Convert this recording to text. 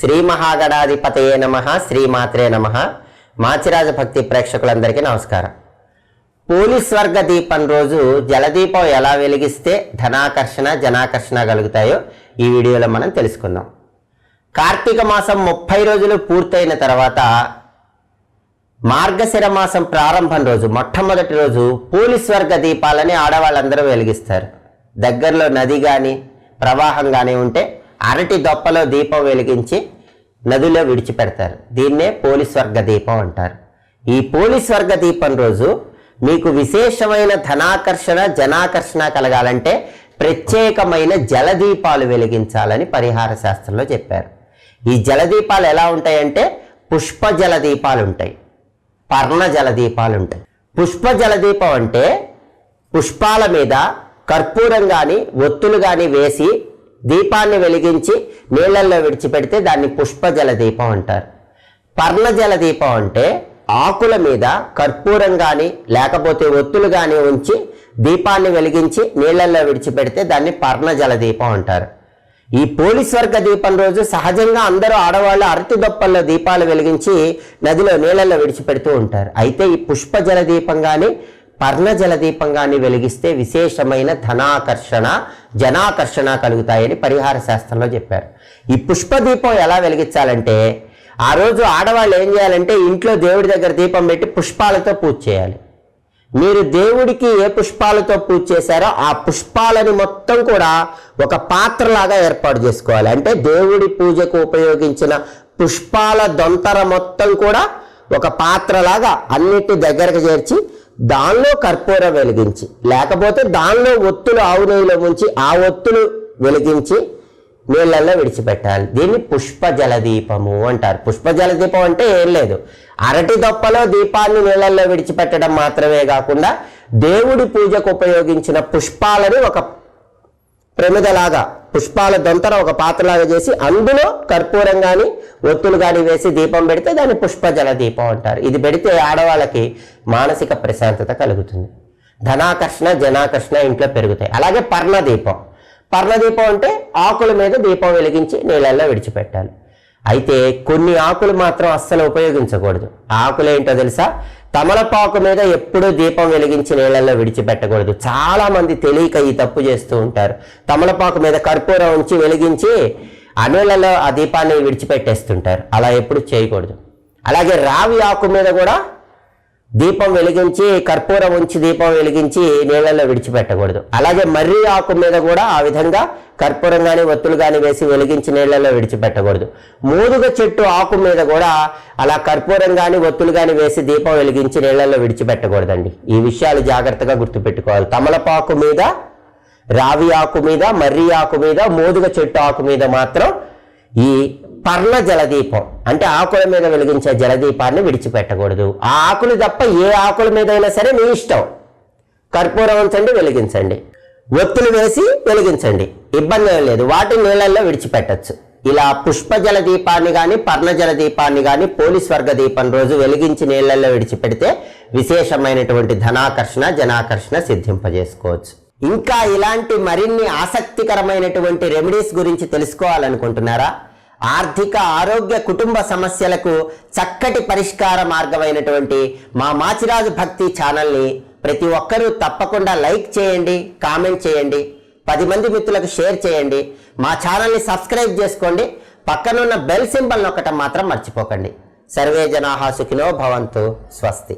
శ్రీ మహాగణాధిపతయే నమ శ్రీమాత్రే నమ. మాచిరాజ భక్తి ప్రేక్షకులందరికీ నమస్కారం. పోలీస్ వర్గ దీపం రోజు జలదీపం ఎలా వెలిగిస్తే ధనాకర్షణ జనాకర్షణ కలుగుతాయో ఈ వీడియోలో మనం తెలుసుకుందాం. కార్తీక మాసం ముప్పై రోజులు పూర్తయిన తర్వాత మార్గశిర మాసం ప్రారంభం రోజు మొట్టమొదటి రోజు పోలీస్ వర్గ దీపాలని ఆడవాళ్ళందరూ వెలిగిస్తారు. దగ్గరలో నది కానీ ప్రవాహం కానీ ఉంటే అరటి దొప్పలో దీపం వెలిగించి నదిలో విడిచిపెడతారు. దీన్నే పోలీస్ వర్గ దీపం అంటారు. ఈ పోలీస్ వర్గ దీపం రోజు మీకు విశేషమైన ధనాకర్షణ జనాకర్షణ కలగాలంటే ప్రత్యేకమైన జలదీపాలు వెలిగించాలని పరిహార శాస్త్రంలో చెప్పారు. ఈ జలదీపాలు ఎలా ఉంటాయంటే పుష్ప జలదీపాలు ఉంటాయి. పర్ణ జలదీపాలు ఉంటాయి. పుష్ప జలదీపం అంటే పుష్పాల మీద కర్పూరం కానీ ఒత్తులు కానీ వేసి దీపాన్ని వెలిగించి నీళ్ళల్లో విడిచిపెడితే దాన్ని పుష్పజల దీపం అంటారు. పర్ణజల దీపం అంటే ఆకుల మీద కర్పూరం కానీ లేకపోతే ఒత్తులు కానీ ఉంచి దీపాన్ని వెలిగించి నీళ్ళల్లో విడిచిపెడితే దాన్ని పర్ణ జలదీపం అంటారు. ఈ పోలీస్ వర్గ దీపం రోజు సహజంగా అందరూ ఆడవాళ్ళు అరటి దొప్పల్లో దీపాలు వెలిగించి నదిలో నీళ్ళల్లో విడిచిపెడుతూ ఉంటారు. అయితే ఈ పుష్పజల దీపం కానీ పర్ణ జలదీపంగాన్ని వెలిగిస్తే విశేషమైన ధనాకర్షణ జనాకర్షణ కలుగుతాయని పరిహార శాస్త్రంలో చెప్పారు. ఈ పుష్ప దీపం ఎలా వెలిగించాలంటే ఆ రోజు ఆడవాళ్ళు ఏం చేయాలంటే ఇంట్లో దేవుడి దగ్గర దీపం పెట్టి పుష్పాలతో పూజ చేయాలి. మీరు దేవుడికి ఏ పుష్పాలతో పూజ చేశారో ఆ పుష్పాలని మొత్తం కూడా ఒక పాత్రలాగా ఏర్పాటు చేసుకోవాలి. అంటే దేవుడి పూజకు ఉపయోగించిన పుష్పాల దొంతర మొత్తం కూడా ఒక పాత్రలాగా అన్నిటి దగ్గరకు చేర్చి దానిలో కర్పూరం వెలిగించి లేకపోతే దానిలో ఒత్తులు ఆవు నెయ్యిలో ముంచి ఆ ఒత్తులు వెలిగించి నీళ్ళల్లో విడిచిపెట్టాలి. దీన్ని పుష్ప జలదీపము అంటారు. పుష్ప జలదీపం అంటే ఏం లేదు. అరటి దొప్పలో దీపాన్ని నీళ్ళల్లో విడిచిపెట్టడం మాత్రమే కాకుండా దేవుడి పూజకు ఉపయోగించిన పుష్పాలని ఒక ప్రమిదలాగా పుష్పాల దొంతర ఒక పాత్రలాగా చేసి అందులో కర్పూరం కానీ ఒత్తులు కానీ వేసి దీపం పెడితే దాన్ని పుష్ప జల దీపం అంటారు. ఇది పెడితే ఆడవాళ్ళకి మానసిక ప్రశాంతత కలుగుతుంది. ధనాకర్షణ జనాకర్షణ ఇంట్లో పెరుగుతాయి. అలాగే పర్ణ దీపం పర్ణ దీపం అంటే ఆకుల మీద దీపం వెలిగించి నీళ్ళల్లో విడిచిపెట్టాలి. అయితే కొన్ని ఆకులు మాత్రం అస్సలు ఉపయోగించకూడదు. ఆ ఆకులు ఏంటో తెలుసా? తమలపాకు మీద ఎప్పుడూ దీపం వెలిగించి నీళ్ళల్లో విడిచిపెట్టకూడదు. చాలా మంది తెలియక ఈ తప్పు చేస్తూ ఉంటారు. తమలపాకు మీద కర్పూరం ఉంచి వెలిగించి ఆ నీళ్ళలో ఆ దీపాన్ని విడిచిపెట్టేస్తుంటారు. అలా ఎప్పుడు చేయకూడదు. అలాగే రావి ఆకు మీద కూడా దీపం వెలిగించి కర్పూరం ఉంచి దీపం వెలిగించి నీళ్ళల్లో విడిచిపెట్టకూడదు. అలాగే మర్రి ఆకు మీద కూడా ఆ విధంగా కర్పూరం కానీ ఒత్తులు కానీ వేసి వెలిగించి నీళ్ళల్లో విడిచిపెట్టకూడదు. మూదుగ చెట్టు ఆకు మీద కూడా అలా కర్పూరం కానీ ఒత్తులు కానీ వేసి దీపం వెలిగించి నీళ్ళల్లో విడిచిపెట్టకూడదండి. ఈ విషయాలు జాగ్రత్తగా గుర్తుపెట్టుకోవాలి. తమలపాకు మీద రావి ఆకు మీద మర్రి ఆకు మీద మోదుగ చెట్టు ఆకు మీద మాత్రం ఈ పర్ణ జలదీపం. అంటే ఆకుల మీద వెలిగించే జలదీపాన్ని విడిచిపెట్టకూడదు. ఆ ఆకులు తప్ప ఏ ఆకుల మీద అయినా సరే మీ ఇష్టం. కర్పూరం ఉంచండి వెలిగించండి. ఒత్తులు వేసి వెలిగించండి. ఇబ్బంది ఏం లేదు. వాటిని నీళ్ళల్లో విడిచిపెట్టచ్చు. ఇలా పుష్ప జల దీపాన్ని కానీ పర్ణ జల దీపాన్ని కానీ పోలీస్ వర్గ దీపం రోజు వెలిగించి నీళ్ళల్లో విడిచిపెడితే విశేషమైనటువంటి ధనాకర్షణ జనాకర్షణ సిద్ధింపజేసుకోవచ్చు. ఇంకా ఇలాంటి మరిన్ని ఆసక్తికరమైనటువంటి రెమెడీస్ గురించి తెలుసుకోవాలనుకుంటున్నారా? ఆర్థిక ఆరోగ్య కుటుంబ సమస్యలకు చక్కటి పరిష్కార మార్గమైనటువంటి మా మాచిరాజు భక్తి ఛానల్ని ప్రతి ఒక్కరూ తప్పకుండా లైక్ చేయండి కామెంట్ చేయండి పది మంది మిత్రులకు షేర్ చేయండి మా ఛానల్ని సబ్స్క్రైబ్ చేసుకోండి పక్కనున్న బెల్ సింబల్ నొక్కటం మాత్రం మర్చిపోకండి. సర్వే జనాహా సుఖినో భవంతు స్వస్తి.